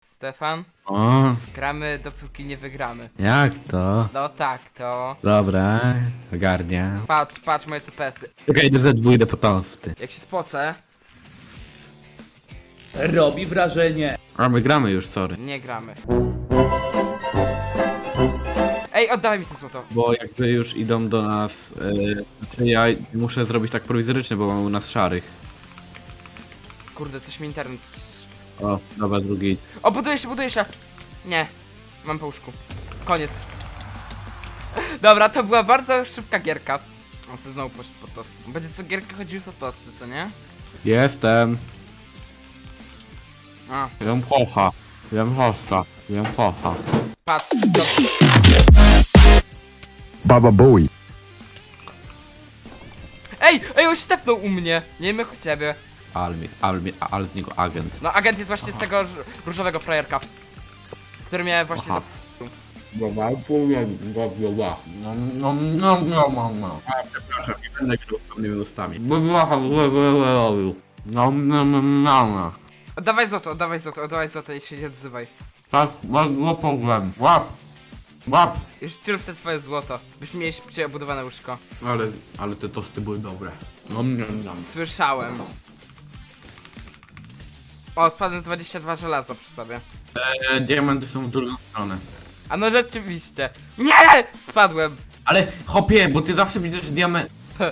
Stefan, O, gramy dopóki nie wygramy. jak to? No tak, to... Dobra, ogarnia. Patrz, patrz moje CPS-y. Czekaj, idę ze dwójdę po tosty. Jak się spocę, Robi wrażenie. A my gramy już, sorry. nie gramy. Ej, oddawaj mi to złoto. Bo jakby już idą do nas, yy, znaczy ja muszę zrobić tak prowizorycznie, bo mamy u nas szarych. Kurde, coś mi internet... O, dobra, drugi. O, buduje się, buduje się! Nie, mam po łóżku. Koniec. Dobra, to była bardzo szybka gierka. On sobie znowu poszedł po tosty. Będzie co gierkę chodził to tosty, co nie? Jestem. A, Jem hocha. Jem hosta. Jem hocha. patrz, do... Baba Bowie. Ej, ej, on się tepnął u mnie! Nie wiem jak u ciebie. Ale, mi- ale, z niego agent. No, agent jest właśnie z tego ż- różowego frajerka. Który mnie właśnie Aha. za... No, no, no, no, no, no. A, przepraszam, nie będę grał pełnymi ustami. No, no, no, no, no. Oddawaj złoto, oddawaj złoto, oddawaj złoto i się nie odzywaj. Tak, bardzo problem. Łap! Łap! Już ciul w te twoje złoto. Byśmy mieli cię obudowane łóżko. Ale, ale te tosty były dobre. Nom, nom, nom. Słyszałem. O, spadłem z 22 żelaza przy sobie. E, diamenty są w drugą stronę. A no rzeczywiście. Nie! Spadłem. Ale hopie, bo ty zawsze widzisz diament.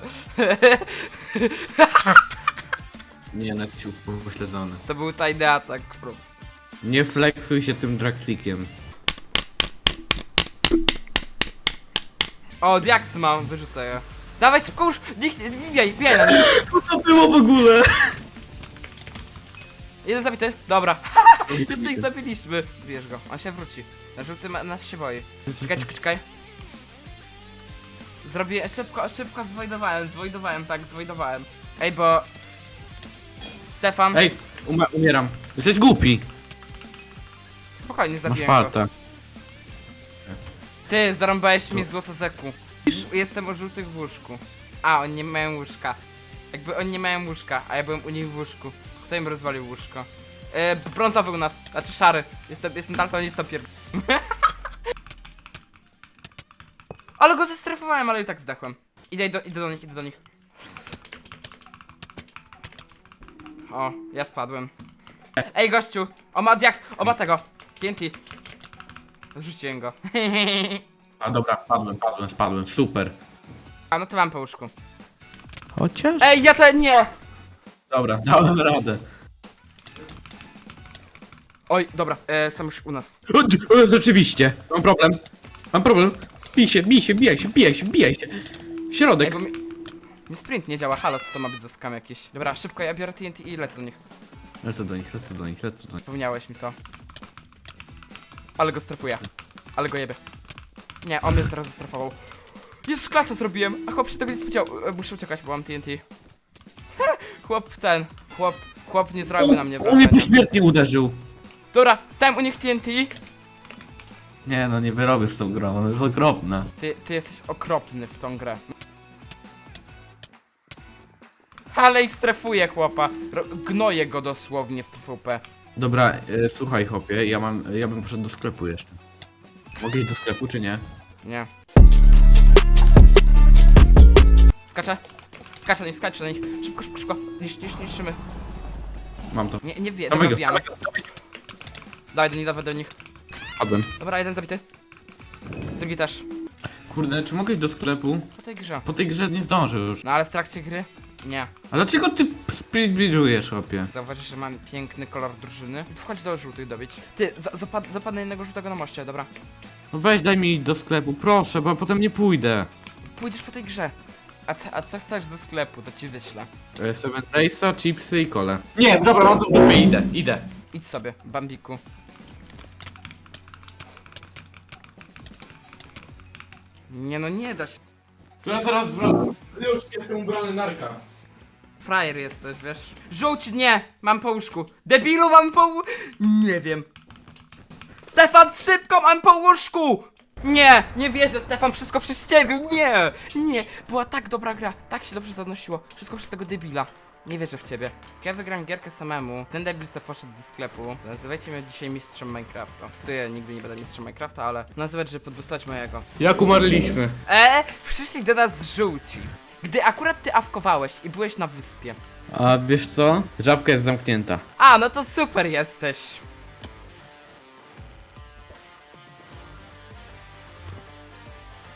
Nie, no jesteś upośledzony. To był tajny atak. bro. Nie flexuj się tym dragclickiem. O, diaksy mam, wyrzucę je. Dawaj szybko już, niech, wbijaj, wbijaj nich. Co to było w ogóle? Jeden zabity, dobra. Jeszcze ich zabiliśmy. Bierz go, on się wróci. Na żółty ma- nas się boi. Czekaj, czekaj, czekaj. Zrobię, szybko, szybko zwojdowałem, zwojdowałem, tak, zwojdowałem. Ej, bo... Stefan, Ej, uma- umieram. Jesteś głupi. spokojnie, Masz zabiję go. farta. Ty, zarąbałeś mi złoto zeku. Jestem o żółtych w łóżku. A, oni nie mają łóżka. Jakby oni nie mają łóżka, a ja byłem u nich w łóżku. Kto im rozwalił łóżko? Yy, brązowy u nas, znaczy szary. Jestem, jestem daltonistą pier... ale go zestrefowałem, ale i tak zdechłem. Idę do, idę do nich, idę do nich. O, ja spadłem. Ej, gościu! O ma diaks, o ma tego! TNT. Rzuciłem go. A dobra, padłem, padłem, spadłem, super. A no to mam po łóżku. Chociaż? Ej, ja te nie! Dobra, dałem radę. Oj, dobra, e, są już u nas. O, d- o, Rzeczywiście, mam problem. Mam problem. Bij się, bij się, bijaj się, bijaj się, bijaj się. Ej, Środek. bo mi... Mi sprint nie działa, halo, co to ma być za skam jakiś? Dobra, szybko, ja biorę TNT i lecę do nich. Lecę do nich, lecę do nich, lecę do nich. Wspomniałeś mi to. Ale go strefuję. Ale go jebie. Nie, on mnie teraz zestrefował. Jezus, klacza zrobiłem, a chłop się tego nie spodziewał. E, Muszę uciekać, bo mam TNT. chłop ten, chłop, chłop nie zrobił na mnie On mnie wrażenia. pośmiertnie uderzył. Dobra, stałem u nich TNT. Nie no, nie wyrobię z tą grą, ona jest okropna. Ty, ty jesteś okropny w tą grę. Ale ich strefuje chłopa. Ro gnoję go dosłownie w PvP. Dobra, e, słuchaj hopie, ja mam, ja bym poszedł do sklepu jeszcze. Mogę iść do sklepu, czy nie? Nie. Skaczę. Skaczę na nich, skaczę na nich. Szybko, szybko, szybko. Nisz, nisz, niszczymy. Mam to. Nie, nie Dawaj go, wbijamy. dawaj go, dawaj go. Dawaj do nich, dawaj do nich. Padłem. Dobra, jeden zabity. Drugi też. Kurde, czy mogę iść do sklepu? Po tej grze. Po tej grze nie zdążę już. No ale w trakcie gry? Nie. A dlaczego ty split bridge'ujesz, hopie? Zauważysz, że mam piękny kolor drużyny. Wchodź do żółtych dobić. Ty, za- zapad zapadnę jednego żółtego na moście, dobra. No weź daj mi iść do sklepu, proszę, bo potem nie pójdę. Pójdziesz po tej grze. A co, a co chcesz ze sklepu, to ci wyślę. E, Seven Race'a, chipsy i kole. Nie, dobra, mam to w dupie, idę, idę. Idź sobie, Bambiku. Nie no, nie da się. To ja zaraz wracam. Już jestem ubrany narka. Frajer jesteś, wiesz? Żółć, nie! Mam po łóżku. Debilu, mam po łó... Nie wiem. Stefan, szybko, mam po łóżku! Nie, nie wierzę, Stefan, wszystko przez ciebie, nie! Nie, była tak dobra gra, tak się dobrze zanosiło. Wszystko przez tego debila. Nie wierzę w ciebie. Ja wygram gierkę samemu, ten debil se poszedł do sklepu. Nazywajcie mnie dzisiaj mistrzem Minecrafta. Tu ja nigdy nie będę mistrzem Minecrafta, ale nazywać, żeby podbustować mojego. Jak umarliśmy? Eee, przyszli do nas żółci. Gdy akurat ty awkowałeś i byłeś na wyspie. A wiesz co? Żabka jest zamknięta. A, no to super jesteś.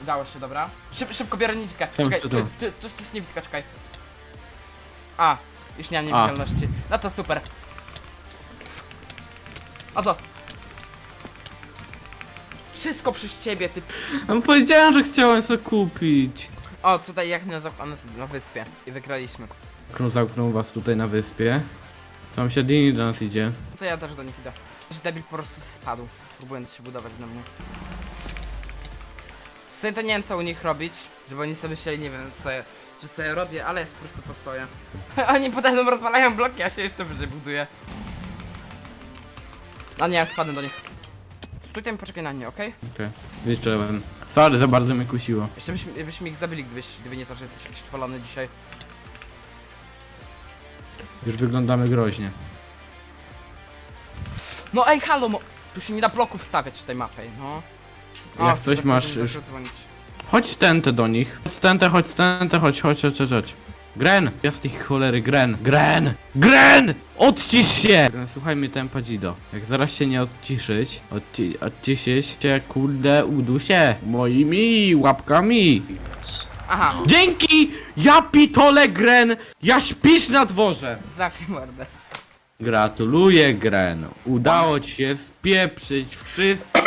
Udało się, dobra. Szyb, szybko biorę niewidka. Sam Czekaj, tu, tu, tu, tu jest niewidka, czekaj. A, już nie mam niewidzialności. No to super. A to. Wszystko przez ciebie, ty. No powiedziałem, że chciałem sobie kupić. O, tutaj jak mnie zakłam na wyspie. I wygraliśmy. Król zamknął was tutaj na wyspie. Tam się Dini do nas idzie. To ja też do nich idę. Że debil po prostu spadł, próbując się budować na mnie. Sumie to nie wiem co u nich robić, żeby oni sobie myśleli, nie wiem co ja, że co ja robię, ale ja po prostu postoję. oni potem rozwalają bloki, a się jeszcze wyżej buduję. No nie, spadnę do nich. I poczekaj na mnie, okej? Okej, zniszczyłem. Sorry, za bardzo mnie kusiło. Jeszcze byśmy, byśmy ich zabili, gdybyś, gdyby nie to, że jesteś jakiś dzisiaj. Już wyglądamy groźnie. No ej, halo, no! Tu się nie da bloków stawiać w tej mapie, no. Jak coś masz już-. Chodź stętę do nich. Chodź stętę, chodź stętę, chodź, chodź, chodź, chodź, chodź. Gren! Jasnych cholery, Gren! Gren! Gren! Odcisz się! Gren, Słuchaj mnie tempa Dzido. Jak zaraz się nie odciszyć, odci odciszyć się, kurde, udusie moimi łapkami. Aha, Dzięki! Ja pitole, Gren! Ja śpisz na dworze! zamknij mordę. Gratuluję, Gren. Udało ci się spieprzyć wszystko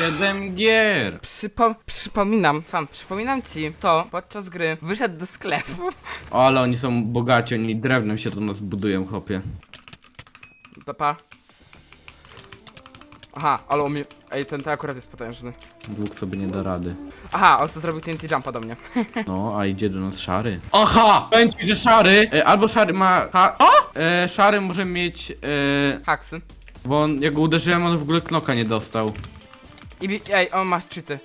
7 gier. Przypo przypominam, fan, przypominam ci, to podczas gry wyszedł do sklepu. Ale oni są bogaci, oni drewnem się do nas budują, chłopie. Papa. Aha, ale on mi... Ej, ten to akurat jest potężny. Dług sobie nie da rady. Aha, on co zrobił TNT jumpa do mnie. No, a idzie do nas szary. Aha! Ci, że szary, e, albo szary ma... Ha o! E, szary może mieć... E, Haksy. bo on, jak go uderzyłem, on w ogóle knoka nie dostał. I bi- ej, on ma cheaty.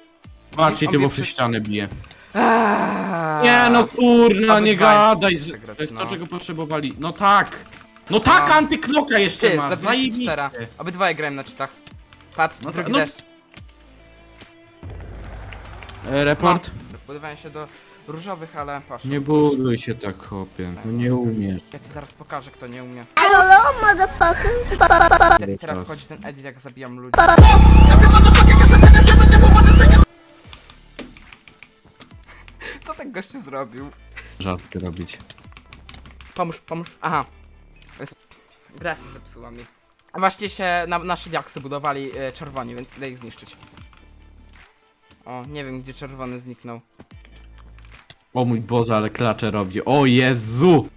Ty, bije bo przez ścianę bije. Aaaa. Nie no kurna, nie gadaj, że przegrać, to jest to no. czego potrzebowali. No tak! No tak, No. antyknoka jeszcze Ty, ma, zabiliśmy zajebiście. cztera. Grałem na cheatach. Patrz, No drugi no- też. E, report? No. Się do różowych, ale poszło. Nie buduj się tak, chłopie. No nie umiesz. Ja ci zaraz pokażę, kto nie umie. Hello, motherfucker. Te- Teraz wchodzi ten edit, jak zabijam ludzi. Co ten gościu zrobił? Żarty robić. Pomóż, pomóż. Aha. Jest... Gra się zepsuła mi. A Właśnie się na, nasze diaksy budowali e, czerwoni, więc idę ich zniszczyć. O, nie wiem gdzie czerwony zniknął. O mój Boże, ale klacze robi. O Jezu!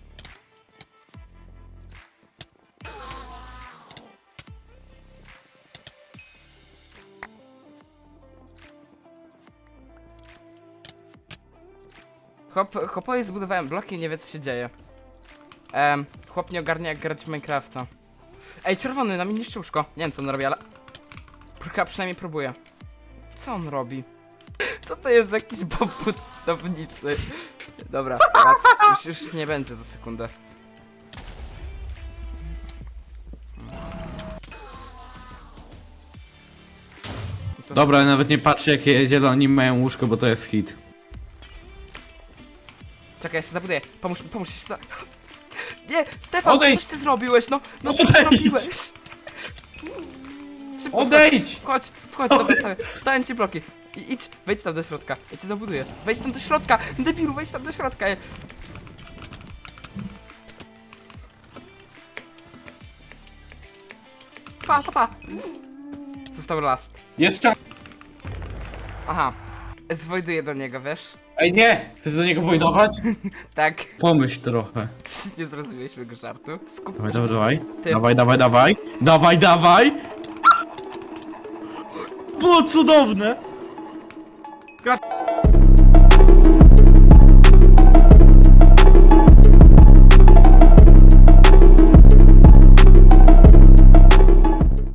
Chłop, chłopowi zbudowałem bloki i nie wie co się dzieje. Em, chłop nie ogarnia jak grać w Minecrafta. Ej, czerwony, na mnie niszczy łóżko. Nie wiem co on robi, ale... Chyba przynajmniej próbuje. Co on robi? Co to jest za jakiś budownicy? Dobra, patrz, już, już nie będzie za sekundę. Dobra, nawet nie patrzę jakie zieloni mają łóżko, bo to jest hit. Czekaj, ja się zabuduję. Pomóż mi, pomóż, ja się za... Nie, Stefan, Odejdź! coś ty zrobiłeś, no, no co ty Odejdź! zrobiłeś? Szybko, Odejdź! Wchodź, wchodź, dobra, stawię. Stawiam ci bloki. I idź, wejdź tam do środka. Ja cię zabuduję. Wejdź tam do środka. Debilu, wejdź tam do środka. Pa, pa, pa. Z- Został last. Jeszcze! Aha. Zwojduję do niego, wiesz? Ej nie! Chcesz do niego wojdować? Tak. Pomyśl trochę. Nie zrozumieliśmy go żartu? Skup Dawaj, dawaj, dawaj. Ty. Dawaj, dawaj, dawaj. Dawaj, dawaj! Było cudowne! Got